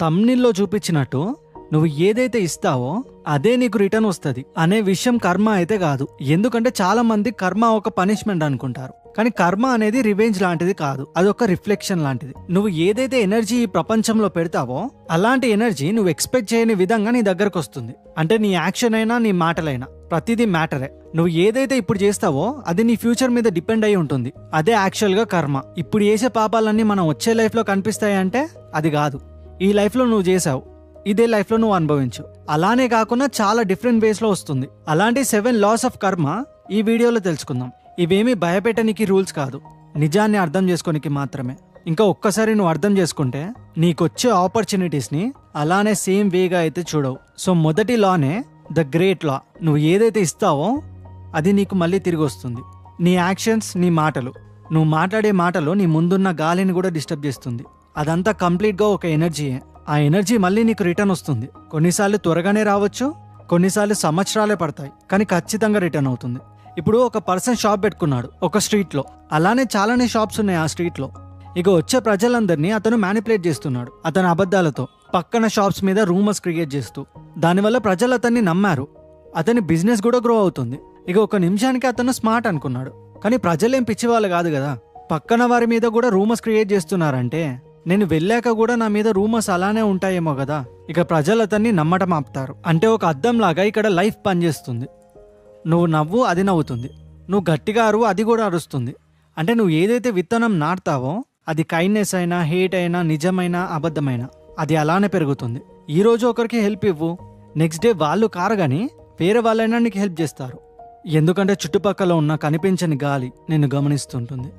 తమ్నిల్లో చూపించినట్టు నువ్వు ఏదైతే ఇస్తావో అదే నీకు రిటర్న్ వస్తుంది. అనే విషయం కర్మ అయితే కాదు. ఎందుకంటే చాలా మంది కర్మ ఒక పనిష్మెంట్ అనుకుంటారు. కానీ కర్మ అనేది రివెంజ్ లాంటిది కాదు. అది ఒక రిఫ్లెక్షన్ లాంటిది. నువ్వు ఏదైతే ఎనర్జీ ఈ ప్రపంచంలో పెడతావో అలాంటి ఎనర్జీ నువ్వు ఎక్స్పెక్ట్ చేయని విధంగా నీ దగ్గరకు వస్తుంది. అంటే నీ యాక్షన్ అయినా నీ మాటలైనా. ప్రతిదీ మ్యాటరే. నువ్వు ఏదైతే ఇప్పుడు చేస్తావో అది నీ ఫ్యూచర్ మీద డిపెండ్ అయి ఉంటుంది. అదే యాక్చువల్గా కర్మ. ఇప్పుడు చేసే పాపాలన్నీ మనం వచ్చే లైఫ్లో కనిపిస్తాయంటే అది కాదు. ఈ లైఫ్లో నువ్వు చేసావు ఇదే లైఫ్లో నువ్వు అనుభవించు. అలానే కాకుండా చాలా డిఫరెంట్ వేస్లో వస్తుంది. అలాంటి సెవెన్ లాస్ ఆఫ్ కర్మ ఈ వీడియోలో తెలుసుకుందాం. ఇవేమీ భయపెట్టనికి రూల్స్ కాదు. నిజాన్ని అర్థం చేసుకోనికి మాత్రమే. ఇంకా ఒక్కసారి నువ్వు అర్థం చేసుకుంటే నీకొచ్చే ఆపర్చునిటీస్ని అలానే సేమ్ వేగా అయితే చూడవు. సో మొదటి లానే ద గ్రేట్ లా. నువ్వు ఏదైతే ఇస్తావో అది నీకు మళ్ళీ తిరిగి వస్తుంది. నీ యాక్షన్స్ నీ మాటలు. నువ్వు మాట్లాడే మాటలు నీ ముందున్న గాలిని కూడా డిస్టర్బ్ చేస్తుంది. అదంతా కంప్లీట్గా ఒక ఎనర్జీయే ఆ ఎనర్జీ మళ్ళీ నీకు రిటర్న్ వస్తుంది. కొన్నిసార్లు త్వరగానే రావచ్చు కొన్నిసార్లు సంవత్సరాలే పడతాయి కానీ ఖచ్చితంగా రిటర్న్ అవుతుంది. ఇప్పుడు ఒక పర్సన్ షాప్ పెట్టుకున్నాడు ఒక స్ట్రీట్లో. అలానే చాలానే షాప్స్ ఉన్నాయి ఆ స్ట్రీట్లో. ఇక వచ్చే ప్రజలందరినీ అతను మ్యానిపులేట్ చేస్తున్నాడు అతని అబద్ధాలతో. పక్కన షాప్స్ మీద రూమర్స్ క్రియేట్ చేస్తూ. దానివల్ల ప్రజలు అతన్ని నమ్మారు. అతని బిజినెస్ కూడా గ్రో అవుతుంది. ఇక ఒక నిమిషానికి అతను స్మార్ట్ అనుకున్నాడు. కానీ ప్రజలేం పిచ్చివాళ్ళు కాదు కదా. పక్కన వారి మీద కూడా రూమర్స్ క్రియేట్ చేస్తున్నారంటే. నేను వెళ్ళాక కూడా నా మీద రూమర్స్ అలానే ఉంటాయేమో కదా. ఇక ప్రజలు అతన్ని నమ్మటం ఆపుతారు. అంటే ఒక అద్దం లాగా ఇక్కడ లైఫ్ పనిచేస్తుంది. నువ్వు నవ్వు అది నవ్వుతుంది. నువ్వు గట్టిగా అరువు అది కూడా అరుస్తుంది. అంటే నువ్వు ఏదైతే విత్తనం నాటుతావో అది కైండ్నెస్ అయినా హేట్ అయినా నిజమైన అబద్ధమైన అది అలానే పెరుగుతుంది. ఈరోజు ఒకరికి హెల్ప్ ఇవ్వు. నెక్స్ట్ డే వాళ్ళు కారగాని వేరే వాళ్ళైనా నీకు హెల్ప్ చేస్తారు. ఎందుకంటే చుట్టుపక్కల ఉన్న కనిపించని గాలి నిన్ను గమనిస్తుంటుంది.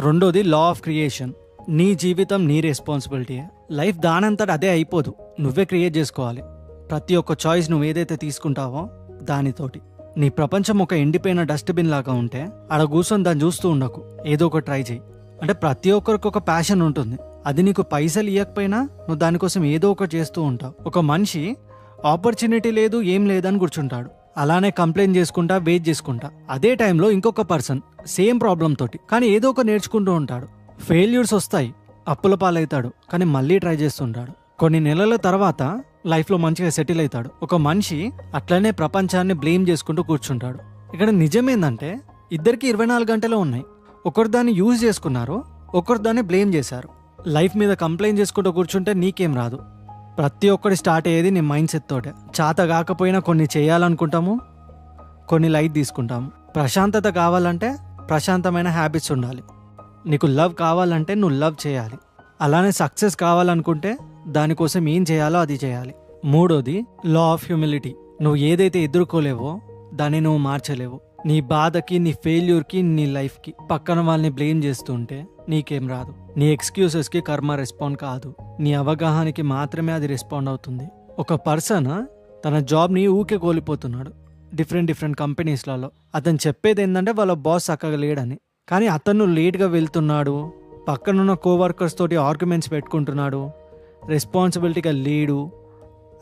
రెండోది లా ఆఫ్ క్రియేషన్ నీ జీవితం నీ రెస్పాన్సిబిలిటీ లైఫ్ దానంతట అదే అయిపోదు. నువ్వే క్రియేట్ చేసుకోవాలి. ప్రతి ఒక్క చాయిస్ నువ్వు ఏదైతే తీసుకుంటావో దానితోటి. నీ ప్రపంచం ఒక ఎండిపోయిన డస్ట్బిన్ లాగా ఉంటే ఆడ కూర్చొని దాన్ని చూస్తూ ఉండకు. ఏదో ఒక ట్రై చేయి అంటే ప్రతి ఒక్కరికి ఒక ప్యాషన్ ఉంటుంది. అది నీకు పైసలు ఇవ్వకపోయినా నువ్వు దానికోసం ఏదో ఒకటి చేస్తూ ఉంటావు. ఒక మనిషి ఆపర్చునిటీ లేదు ఏం లేదని కూర్చుంటాడు. అలానే కంప్లైంట్ చేసుకుంటా వెయిట్ చేసుకుంటా. అదే టైంలో ఇంకొక పర్సన్ సేమ్ ప్రాబ్లం తోటి. కానీ ఏదో ఒక నేర్చుకుంటూ ఉంటాడు. ఫెయిల్యూర్స్ వస్తాయి అప్పుల పాలవుతాడు కానీ మళ్ళీ ట్రై చేస్తుంటాడు. కొన్ని నెలల తర్వాత లైఫ్లో మంచిగా సెటిల్ అవుతాడు. ఒక మనిషి అట్లనే ప్రపంచాన్ని బ్లేమ్ చేసుకుంటూ కూర్చుంటాడు. ఇక్కడ నిజమేందంటే ఇద్దరికి ఇరవై నాలుగు గంటలు ఉన్నాయి. ఒకరు దాన్ని యూజ్ చేసుకున్నారు ఒకరు దాన్ని బ్లేమ్ చేశారు. లైఫ్ మీద కంప్లైంట్ చేసుకుంటూ కూర్చుంటే నీకేం రాదు. ప్రతి ఒక్కటి స్టార్ట్ అయ్యేది నీ మైండ్ సెట్ తోటే. చాత కాకపోయినా కొన్ని చేయాలనుకుంటాము కొన్ని లైట్ తీసుకుంటాము. ప్రశాంతత కావాలంటే ప్రశాంతమైన హ్యాబిట్స్ ఉండాలి. నీకు లవ్ కావాలంటే నువ్వు లవ్ చేయాలి. అలానే సక్సెస్ కావాలనుకుంటే దానికోసం ఏం చేయాలో అది చేయాలి. మూడోది లా ఆఫ్ హ్యూమిలిటీ నువ్వు ఏదైతే ఎదుర్కోలేవో దాన్ని నువ్వు మార్చలేవు. నీ బాధకి నీ ఫెయిల్యూర్కి నీ లైఫ్కి పక్కన వాళ్ళని బ్లేమ్ చేస్తుంటే నీకేం రాదు. నీ ఎక్స్క్యూజెస్కి కర్మ రెస్పాండ్ కాదు. నీ అవగాహనకి మాత్రమే అది రెస్పాండ్ అవుతుంది. ఒక పర్సన్ తన జాబ్ని ఊకే కోల్పోతున్నాడు. డిఫరెంట్ డిఫరెంట్ కంపెనీస్లలో అతను చెప్పేది ఏంటంటే వాళ్ళ బాస్ చక్కగా లేడని. కానీ అతను లేట్గా వెళ్తున్నాడు. పక్కనున్న కోవర్కర్స్ తోటి ఆర్గ్యుమెంట్స్ పెట్టుకుంటున్నాడు. రెస్పాన్సిబిలిటీగా లేడు.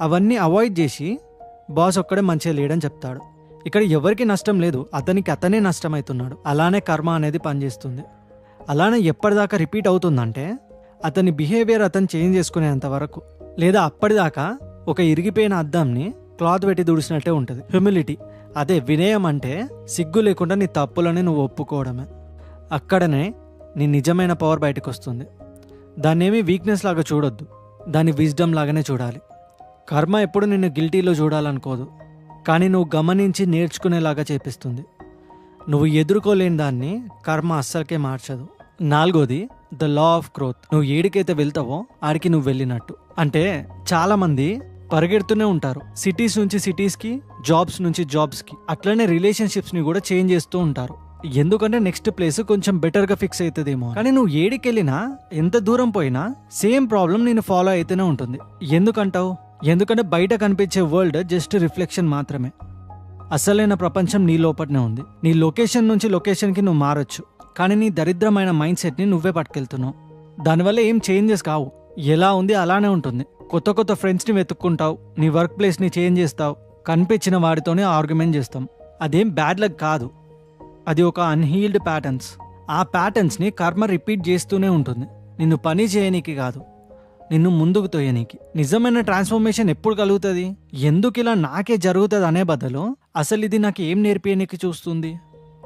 అవన్నీ అవాయిడ్ చేసి బాస్ ఒక్కడే మంచిగా లేడని చెప్తాడు. ఇక్కడ ఎవరికి నష్టం లేదు. అతనికి అతనే నష్టమవుతున్నాడు. అలానే కర్మ అనేది పనిచేస్తుంది. అలానే ఎప్పటిదాకా రిపీట్ అవుతుందంటే అతని బిహేవియర్ అతను చేంజ్ చేసుకునేంత వరకు లేదా అప్పటిదాకా ఒక ఇరిగిపోయిన అద్దంని క్లాత్ పెట్టి దుడిసినట్టే ఉంటుంది. హ్యూమిలిటీ. అదే వినయం అంటే సిగ్గు లేకుండా నీ తప్పులని నువ్వు ఒప్పుకోవడమే. అక్కడనే నీ నిజమైన పవర్ బయటకు వస్తుంది దాన్నేమి వీక్నెస్ లాగా చూడొద్దు. దాన్ని విజ్డమ్ లాగానే చూడాలి. కర్మ ఎప్పుడు నిన్ను గిల్టీలో చూడాలనుకోదు. కానీ నువ్వు గమనించి నేర్చుకునేలాగా చేపిస్తుంది. నువ్వు ఎదుర్కోలేని దాన్ని కర్మ అస్సలకే మార్చదు. నాలుగోది ద లా ఆఫ్ గ్రోత్ నువ్వు ఏడికైతే వెళ్తావో ఆడికి నువ్వు వెళ్ళినట్టు. అంటే చాలామంది పరిగెడుతూనే ఉంటారు. సిటీస్ నుంచి సిటీస్కి జాబ్స్ నుంచి జాబ్స్కి అట్లనే రిలేషన్షిప్స్ని కూడా చేంజ్ చేస్తూ ఉంటారు. ఎందుకంటే నెక్స్ట్ ప్లేస్ కొంచెం బెటర్గా ఫిక్స్ అవుతుందేమో కానీ నువ్వు ఏడికెళ్ళినా ఎంత దూరం పోయినా సేమ్ ప్రాబ్లం నేను ఫాలో అయితేనే ఉంటుంది. ఎందుకంటావు? ఎందుకంటే బయట కనిపించే వరల్డ్ జస్ట్ రిఫ్లెక్షన్ మాత్రమే. అసలైన ప్రపంచం నీ లోపలనే ఉంది. నీ లొకేషన్ నుంచి లొకేషన్కి నువ్వు మారొచ్చు. కానీ నీ దరిద్రమైన మైండ్ సెట్ని నువ్వే పట్టుకెళ్తున్నావు. దానివల్ల ఏం చేంజెస్ కావు. ఎలా ఉంది అలానే ఉంటుంది. కొత్త కొత్త ఫ్రెండ్స్ని వెతుక్కుంటావు. నీ వర్క్ ప్లేస్ని చేంజ్ చేస్తావు. కనిపించిన వాడితోనే ఆర్గ్యుమెంట్ చేస్తాం. అదేం బ్యాడ్ లక్ కాదు. అది ఒక అన్హీల్డ్ ప్యాటర్న్స్. ఆ ప్యాటర్న్స్ని కర్మ రిపీట్ చేస్తూనే ఉంటుంది. నిన్ను పని చేయనీకి కాదు. నిన్ను ముందుకు తోయనీకి. నిజమైన ట్రాన్స్ఫర్మేషన్ ఎప్పుడు కలుగుతుంది? ఎందుకు ఇలా నాకే జరుగుతుంది అనే బదులు అసలు ఇది నాకు ఏం నేర్పియనీకి చూస్తుంది?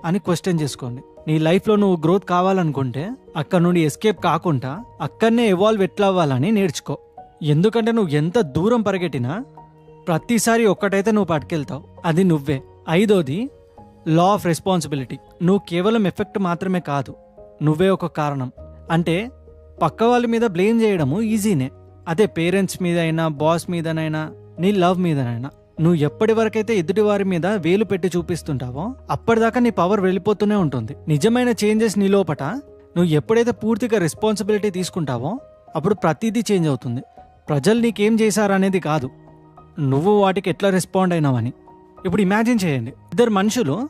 అని క్వశ్చన్ చేసుకోండి. నీ లైఫ్లో నువ్వు గ్రోత్ కావాలనుకుంటే అక్కడ నుండి ఎస్కేప్ కాకుండా అక్కడనే ఎవాల్వ్ ఎట్లా అవ్వాలని నేర్చుకో. ఎందుకంటే నువ్వు ఎంత దూరం పరిగెట్టినా ప్రతిసారి ఒక్కటైతే నువ్వు పట్టుకెళ్తావు. అది నువ్వే. ఐదోది లా ఆఫ్ రెస్పాన్సిబిలిటీ నువ్వు కేవలం ఎఫెక్ట్ మాత్రమే కాదు. నువ్వే ఒక కారణం. అంటే పక్క వాళ్ళ మీద బ్లేమ్ చేయడము ఈజీనే అదే పేరెంట్స్ మీద అయినా బాస్ మీదనైనా నీ లవ్ మీదనైనా. నువ్వు ఎప్పటి వరకైతే ఎదుటి వారి మీద వేలు పెట్టి చూపిస్తుంటావో అప్పటిదాకా నీ పవర్ వెళ్ళిపోతూనే ఉంటుంది. నిజమైన చేంజెస్ నీ లోపట నువ్వు ఎప్పుడైతే పూర్తిగా రెస్పాన్సిబిలిటీ తీసుకుంటావో అప్పుడు ప్రతిదీ చేంజ్ అవుతుంది. ప్రజలు నీకేం చేశారనేది కాదు. నువ్వు వాటికి ఎట్లా రెస్పాండ్ అయినావని. ఇప్పుడు ఇమాజిన్ చేయండి. ఇద్దరు మనుషులు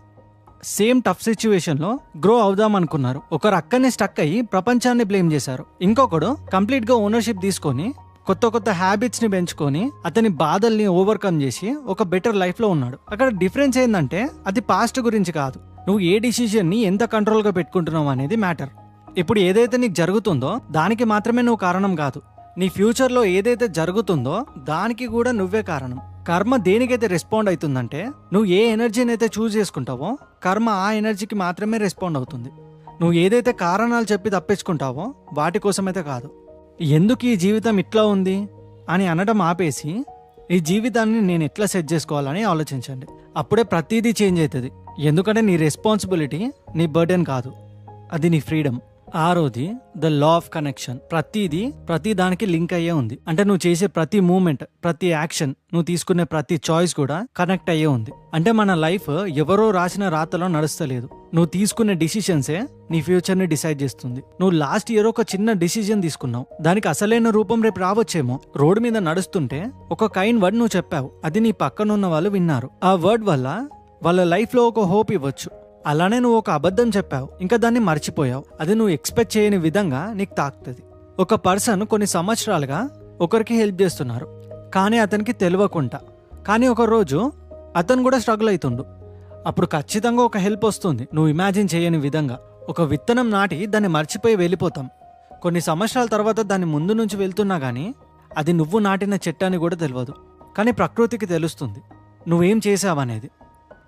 సేమ్ టఫ్ సిచ్యువేషన్లో గ్రో అవుదాం అనుకున్నారు. ఒకరు అక్కడనే స్టక్ అయ్యి ప్రపంచాన్ని బ్లేమ్ చేశారు. ఇంకొకడు కంప్లీట్గా ఓనర్షిప్ తీసుకొని కొత్త కొత్త హ్యాబిట్స్ని పెంచుకొని అతని బాధల్ని ఓవర్కమ్ చేసి ఒక బెటర్ లైఫ్లో ఉన్నాడు. అక్కడ డిఫరెన్స్ ఏంటంటే అది పాస్ట్ గురించి కాదు. నువ్వు ఏ డిసిజన్ని ఎంత కంట్రోల్గా పెట్టుకుంటున్నావు అనేది మ్యాటర్ ఇప్పుడు ఏదైతే నీకు జరుగుతుందో దానికి మాత్రమే నువ్వు కారణం కాదు. నీ ఫ్యూచర్లో ఏదైతే జరుగుతుందో దానికి కూడా నువ్వే కారణం. కర్మ దేనికైతే రెస్పాండ్ అవుతుందంటే నువ్వు ఏ ఎనర్జీని అయితే చూస్ చేసుకుంటావో కర్మ ఆ ఎనర్జీకి మాత్రమే రెస్పాండ్ అవుతుంది. నువ్వు ఏదైతే కారణాలు చెప్పి తప్పించుకుంటావో వాటి కోసమైతే కాదు. ఎందుకు ఈ జీవితం ఇట్లా ఉంది అని అనడం ఆపేసి ఈ జీవితాన్ని నేను ఎట్లా సెట్ చేసుకోవాలని ఆలోచించండి. అప్పుడే ప్రతిదీ చేంజ్ అవుతుంది. ఎందుకంటే నీ రెస్పాన్సిబిలిటీ నీ బర్డెన్ కాదు. అది నీ ఫ్రీడమ్ ఆరోది ద లా ఆఫ్ కనెక్షన్ ప్రతిదీ ప్రతి దానికి లింక్ అయ్యే ఉంది. అంటే నువ్వు చేసే ప్రతి మూమెంట్ ప్రతి యాక్షన్ నువ్వు తీసుకునే ప్రతి చాయిస్ కూడా కనెక్ట్ అయ్యే ఉంది. అంటే మన లైఫ్ ఎవరో రాసిన రాతలో నడుస్తలేదు. నువ్వు తీసుకునే డిసిషన్సే నీ ఫ్యూచర్ని డిసైడ్ చేస్తుంది. నువ్వు లాస్ట్ ఇయర్ ఒక చిన్న డిసిజన్ తీసుకున్నావు. దానికి అసలైన రూపం రేపు రావచ్చేమో. రోడ్డు మీద నడుస్తుంటే ఒక కైన్ వర్డ్ నువ్వు చెప్పావు. అది నీ పక్కనున్న వాళ్ళు విన్నారు. ఆ వర్డ్ వల్ల వాళ్ళ లైఫ్లో ఒక హోప్ ఇవ్వచ్చు. అలానే నువ్వు ఒక అబద్ధం చెప్పావు. ఇంకా దాన్ని మర్చిపోయావు. అది నువ్వు ఎక్స్పెక్ట్ చేయని విధంగా నీకు తాకుతుంది. ఒక పర్సన్ కొన్ని సంవత్సరాలుగా ఒకరికి హెల్ప్ చేస్తున్నారు. కానీ అతనికి తెలియకుండా కానీ ఒక రోజు అతను కూడా స్ట్రగుల్ అవుతుండు అప్పుడు ఖచ్చితంగా ఒక హెల్ప్ వస్తుంది. నువ్వు ఇమాజిన్ చేయని విధంగా. ఒక విత్తనం నాటి దాన్ని మర్చిపోయి వెళ్ళిపోతాం. కొన్ని సంవత్సరాల తర్వాత దాన్ని ముందు నుంచి వెళ్తున్నా కానీ అది నువ్వు నాటిన చెట్టు అని కూడా తెలియదు కానీ ప్రకృతికి తెలుస్తుంది. నువ్వేం చేసావనేది.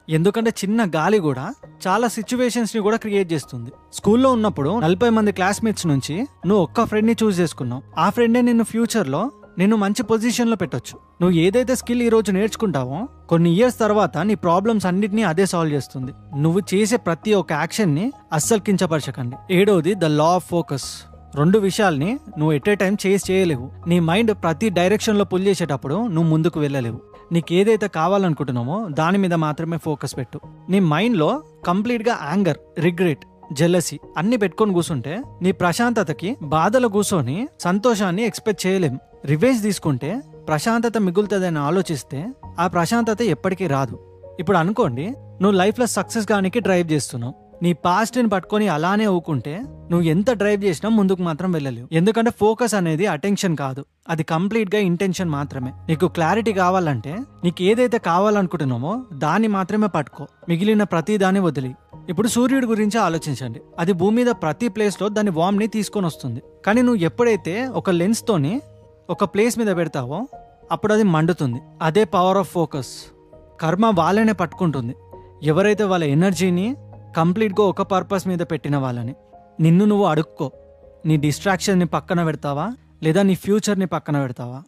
ఎందుకంటే చిన్న గాలి కూడా చాలా సిచ్యువేషన్స్ని కూడా క్రియేట్ చేస్తుంది. స్కూల్లో ఉన్నప్పుడు నలభై మంది క్లాస్మేట్స్ నుంచి నువ్వు ఒక్క ఫ్రెండ్ని చూస్ చేసుకున్నావు. ఆ ఫ్రెండే నిన్ను ఫ్యూచర్లో నిన్ను మంచి పొజిషన్లో పెట్టొచ్చు. నువ్వు ఏదైతే స్కిల్ ఈ రోజు నేర్చుకుంటావో కొన్ని ఇయర్స్ తర్వాత నీ ప్రాబ్లమ్స్ అన్నిటినీ అదే సాల్వ్ చేస్తుంది. నువ్వు చేసే ప్రతి ఒక్క యాక్షన్ని అస్సలు కించపరచకండి. ఏడోది ద లా ఆఫ్ ఫోకస్ రెండు విషయాల్ని నువ్వు ఎట్ ఏ టైం చేసి చేయలేవు. నీ మైండ్ ప్రతి డైరెక్షన్లో పుల్ చేసేటప్పుడు నువ్వు ముందుకు వెళ్ళలేవు. నీకు ఏదైతే కావాలనుకుంటున్నామో దాని మీద మాత్రమే ఫోకస్ పెట్టు. నీ మైండ్లో కంప్లీట్గా యాంగర్ రిగ్రెట్ జెలసీ అన్ని పెట్టుకొని కూర్చుంటే నీ ప్రశాంతతకి బాధలు కూర్చొని సంతోషాన్ని ఎక్స్పెక్ట్ చేయలేం. రివేజ్ తీసుకుంటే ప్రశాంతత మిగులుతుందని ఆలోచిస్తే ఆ ప్రశాంతత ఎప్పటికీ రాదు. ఇప్పుడు అనుకోండి నువ్వు లైఫ్లో సక్సెస్ కానికి డ్రైవ్ చేస్తున్నావు. నీ పాస్ట్ని పట్టుకొని అలానే ఊకుంటే నువ్వు ఎంత డ్రైవ్ చేసినా ముందుకు మాత్రం వెళ్ళలేవు. ఎందుకంటే ఫోకస్ అనేది అటెన్షన్ కాదు. అది కంప్లీట్గా ఇంటెన్షన్ మాత్రమే. నీకు క్లారిటీ కావాలంటే నీకు ఏదైతే కావాలనుకుంటున్నామో దాన్ని మాత్రమే పట్టుకో. మిగిలిన ప్రతి దాన్ని వదిలి. ఇప్పుడు సూర్యుడి గురించి ఆలోచించండి. అది భూమి మీద ప్రతి ప్లేస్లో దాని వామ్ని తీసుకొని వస్తుంది. కానీ నువ్వు ఎప్పుడైతే ఒక లెన్స్తోని ఒక ప్లేస్ మీద పెడతావో అప్పుడు అది మండుతుంది. అదే పవర్ ఆఫ్ ఫోకస్ కర్మ వాళ్ళనే పట్టుకుంటుంది. ఎవరైతే వాళ్ళ ఎనర్జీని కంప్లీట్గా ఒక పర్పస్ మీద పెట్టిన వాళ్ళని. నిన్ను నువ్వు అడుక్కో. నీ డిస్ట్రాక్షన్ని పక్కన పెడతావా? లేదా నీ ఫ్యూచర్ని పక్కన పెడతావా?